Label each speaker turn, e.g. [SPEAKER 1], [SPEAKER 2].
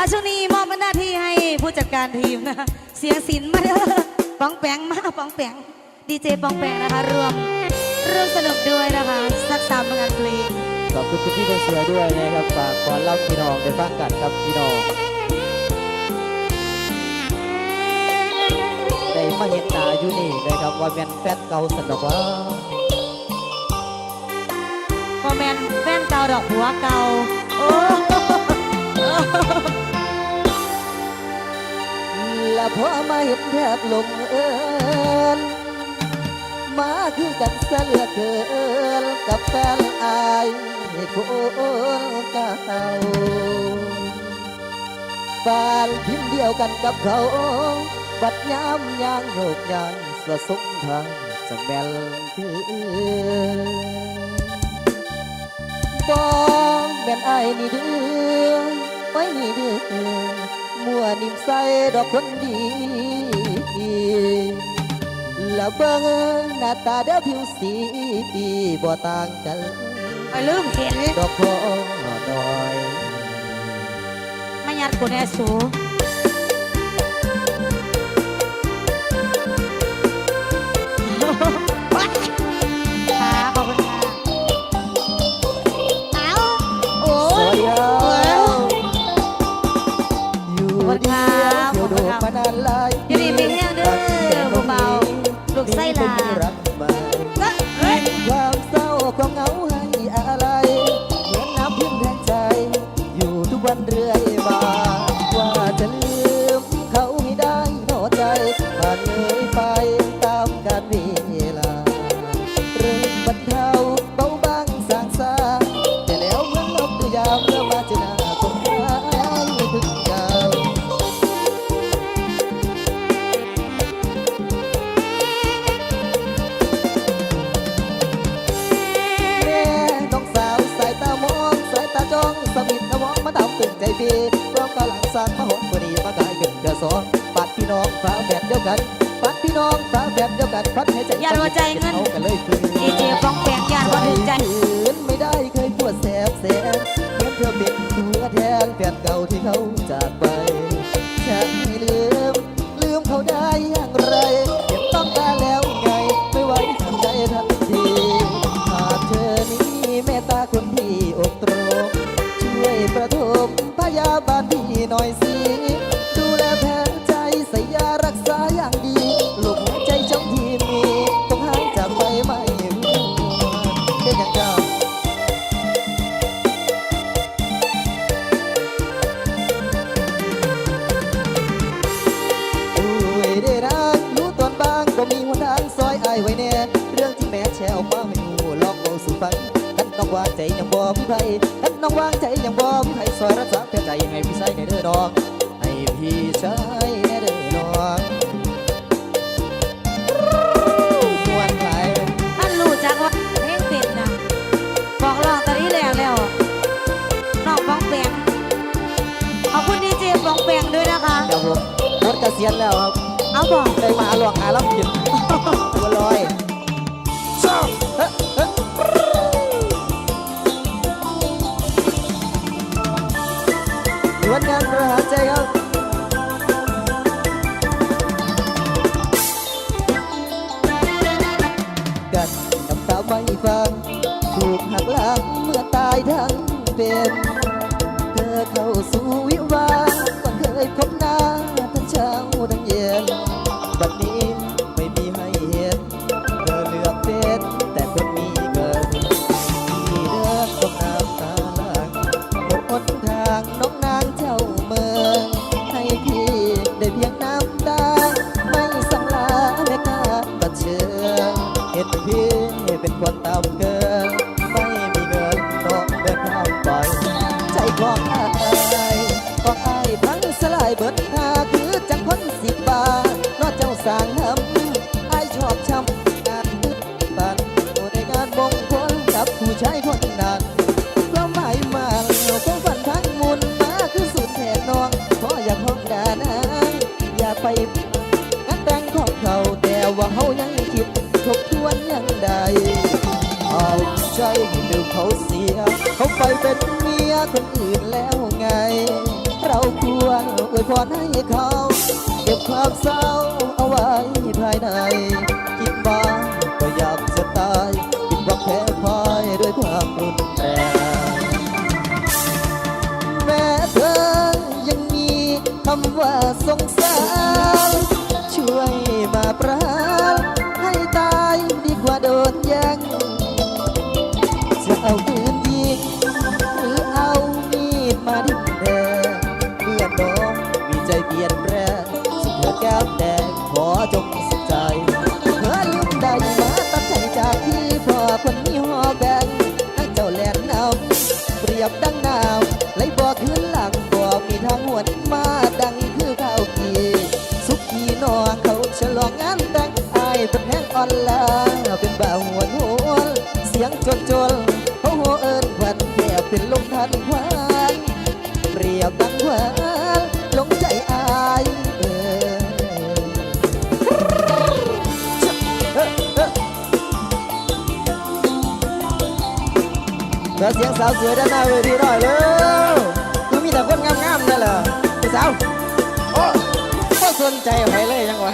[SPEAKER 1] อาช่วงนี้มอบหน้าที่ให้ผู้จัดการทีมนะคะเสียงสินมาเด้อปองแปงมาปองแปงดีเจปองแปงนะคะรวมร่วมสนุกด้วยนะคะสักสามผลงานเพลง
[SPEAKER 2] ขอบคุณคุณพี่คนสวยด้วยนะครับฝากขอเล่าพี่น้องได้ฟังกันครับพี่น้องได้มาเห็นหน้าอยู่นี่นะครับว่าแม่นแฟนเก่าสนอกว่า
[SPEAKER 1] คอมเมนแฟนเก่าดอกหัวเก่าโอ้
[SPEAKER 2] และพอมาเห็นแทบลงเอินมาคือกันเสลือเกินกับแฟนอายคนเก่าฟานพิมพ์เดียวกันกับเขา บัดย้ำยางโยกยางสะสมทางจะแม่นคือบ่แม่นอายนี่เดือ ไว้นี่เดือมัวนิ่มใสดอกคนดี แล้วเบิ่งหน้าตาเด้อผิวสีดีบ่ต่างกัน
[SPEAKER 1] ไปลืมเห็น
[SPEAKER 2] ดอกพอน้อย
[SPEAKER 1] ไม่ยัดกูแน่สู ไส้ลา
[SPEAKER 2] ตามตึงใจพี่พร้อมกำลังสร้างมาหนกว่านี้มากลายเป็นเดือสอนปัดพี่น้องฝาแฝดเดียวกันปัดพี่น้องฝาแฝดเดียวกันพัดให้ใจ
[SPEAKER 1] อย่าหัวใจเงิน
[SPEAKER 2] เอากันเลยคื
[SPEAKER 1] น วางใจ
[SPEAKER 2] ยังบ่พี่ไผกันน้องวางใจยังบ่พี่ไผซอยรักษาแค่ใจให้พี่ใส่ในเด้อน้องให้พี่ใช้ในเด้อน้องมวนไหล
[SPEAKER 1] ท่านรู้จักว่าเพลงติดนะบอกลองตอนนี้แรงแล้วน้องฟองแปงขอบคุณดีเจฟองแปงด้วยนะคะ
[SPEAKER 2] เดี๋ยวผมรถเกษียณแล้วครับ
[SPEAKER 1] เอาบอก
[SPEAKER 2] ได้มาหลอกหาลับผิด เห็นพี่เป็นคนตามเกินไม่มีเงินต้องเดินทางไปใจของอายของอายพังสลายเบิดหาคือจังคนสิบบาทนอกเจ้าสร้าง เป็นเมียคนอื่นแล้วไง เราคู่อวยพรให้เขาเก็บความเศร้าเอาไว้ภายใน คิดบ้างก็อยากจะตายคิดว่าแพ้พ่ายด้วยความรุนแรงแม้เธอยังมีคำว่าสงสารช่วยมาประหารให้ตายดีกว่าโดนแย่ จงสุขใจเธอลืมได้มาตัดใจจากที่พ่อคนมีหอแบงให้เจ้าแลนนำเปรียบดังน้ำไหลบ่คืนหลังบ่มีทางหวนมาดังคือข้าวกีสุขีน้องเขาฉลองงานแต่งอายเป็นแห้งอ่อนลาเป็นบ่าวหัวโหนเสียงจนจนเขาโหเอิญวันแทบเป็นลมทันควันเปรียบดังหวา ขอเสียงสาวสวยด้านหน้าเวทีหน่อยเร็วคือมีแต่คนงามๆนั่นแหละสาว โอ้ก็สนใจไปเลยยังวะ